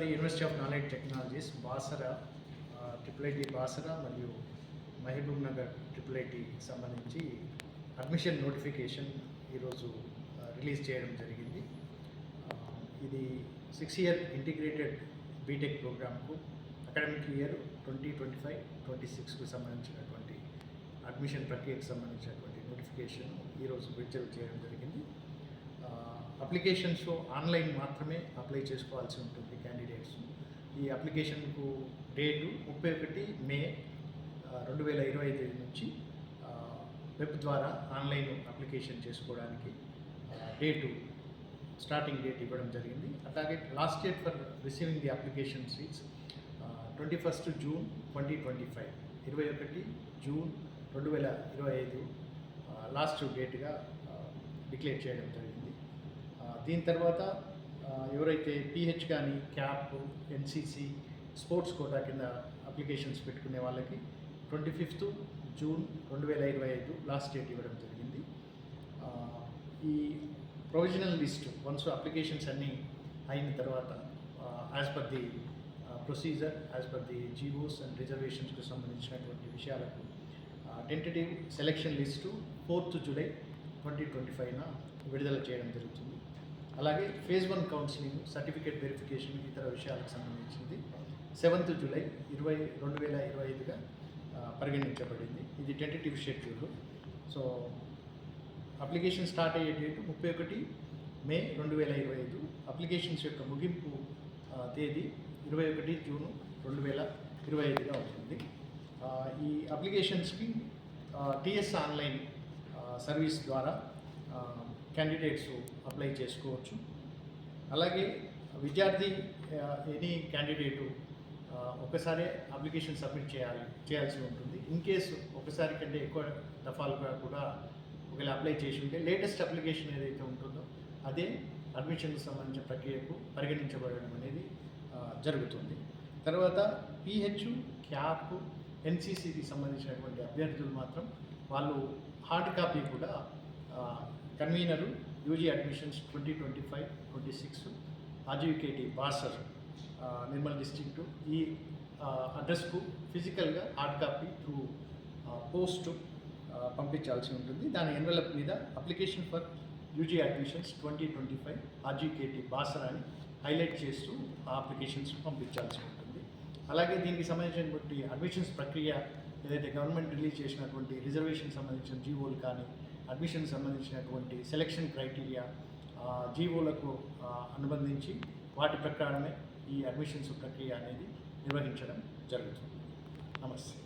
The university of knowledge technologies Basara triple IT Basara మరియు Mahabub Nagar triple IT సంబంధించి admission notification ఈరోజు release చేయడం జరిగింది. ఇది సిక్స్ ఇయర్ ఇంటిగ్రేటెడ్ బీటెక్ ప్రోగ్రామ్కు academic year twenty twenty five twenty సిక్స్కు సంబంధించినటువంటి అడ్మిషన్ ప్రక్రియకు సంబంధించినటువంటి నోటిఫికేషన్ ఈరోజు విడుదల చేయడం జరిగింది. అప్లికేషన్స్ ఆన్లైన్ మాత్రమే అప్లై చేసుకోవాల్సి ఉంటుంది క్యాండిడేట్స్ ఈ అప్లికేషన్కు డేటు ముప్పై ఒకటి మే రెండు వేల ఇరవై ఐదు నుంచి వెబ్ ద్వారా ఆన్లైన్ అప్లికేషన్ చేసుకోవడానికి డేటు స్టార్టింగ్ డేట్ ఇవ్వడం జరిగింది. అలాగే last date for receiving the application seats twenty first June twenty twenty five ఇరవై ఒకటి జూన్ రెండు వేల ఇరవై ఐదు లాస్ట్ డేట్గా డిక్లేర్ చేయడం జరిగింది. దీని తర్వాత ఎవరైతే పిహెచ్ కానీ క్యాప్ ఎన్సీసీ స్పోర్ట్స్ కోటా కింద అప్లికేషన్స్ పెట్టుకునే వాళ్ళకి ట్వంటీ ఫిఫ్త్ జూన్ రెండు వేల ఇరవై ఐదు లాస్ట్ డేట్ ఇవ్వడం జరిగింది. ఈ ప్రొవిజనల్ లిస్ట్ వన్స్ అప్లికేషన్స్ అన్నీ అయిన తర్వాత as per the procedure as per the GOs and రిజర్వేషన్స్కి సంబంధించినటువంటి విషయాలకు tentative selection list fourth July twenty twenty ఫైవ్న విడుదల చేయడం జరుగుతుంది. అలాగే phase one counselling certificate verification ఇతర విషయాలకు సంబంధించింది. సెవెంత్ జూలై ఇరవై రెండు వేల ఇరవై ఐదుగా పరిగణించబడింది. ఇది tentative schedule so application start అయ్యే డేట్ ముప్పై ఒకటి మే రెండు వేల ఇరవై ఐదు. అప్లికేషన్స్ యొక్క ముగింపు తేదీ ఇరవై ఒకటి జూన్ రెండు వేల ఇరవై ఐదుగా ఉంటుంది ఈ అప్లికేషన్స్కి టిఎస్ ఆన్లైన్ సర్వీస్ ద్వారా క్యాండిడేట్స్ అప్లై చేసుకోవచ్చు. అలాగే విద్యార్థి uh, ఎనీ క్యాండిడేటు uh, ఒకసారి అప్లికేషన్ సబ్మిట్ చేయాలి చేయాల్సి ఉంటుంది. ఇన్ కేసు ఒకసారి కంటే ఎక్కువ దఫాలుగా కూడా ఒకవేళ అప్లై చేసి ఉంటే లేటెస్ట్ అప్లికేషన్ ఏదైతే ఉంటుందో అదే అడ్మిషన్కి సంబంధించిన ప్రక్రియకు పరిగణించబడడం అనేది uh, జరుగుతుంది. తర్వాత పిహెచ్ క్యాప్ ఎన్సీసీకి సంబంధించినటువంటి అభ్యర్థులు మాత్రం వాళ్ళు హార్డ్ కాపీ కూడా convener UG admissions twenty twenty five twenty six RGUKT Basar Nirmal district. ఈ అడ్రస్కు ఫిజికల్గా హార్డ్ కాపీ త్రూ పోస్ట్ పంపించాల్సి ఉంటుంది. దాని ఎన్వలప్ మీద application for UG admissions twenty twenty five RGUKT Basar అని హైలైట్ చేస్తూ ఆ అప్లికేషన్స్ పంపించాల్సి ఉంటుంది. అలాగే దీనికి సంబంధించినటువంటి అడ్మిషన్స్ ప్రక్రియ ఏదైతే గవర్నమెంట్ రిలీజ్ చేసినటువంటి రిజర్వేషన్ సంబంధించిన జీవోలు కానీ అడ్మిషన్ సంబంధించినటువంటి సెలక్షన్ క్రైటీరియా జీవోలకు అనుబంధించి వాటి ప్రకారమే ఈ అడ్మిషన్స్ ప్రక్రియ అనేది నిర్వహించడం జరుగుతుంది. నమస్తే.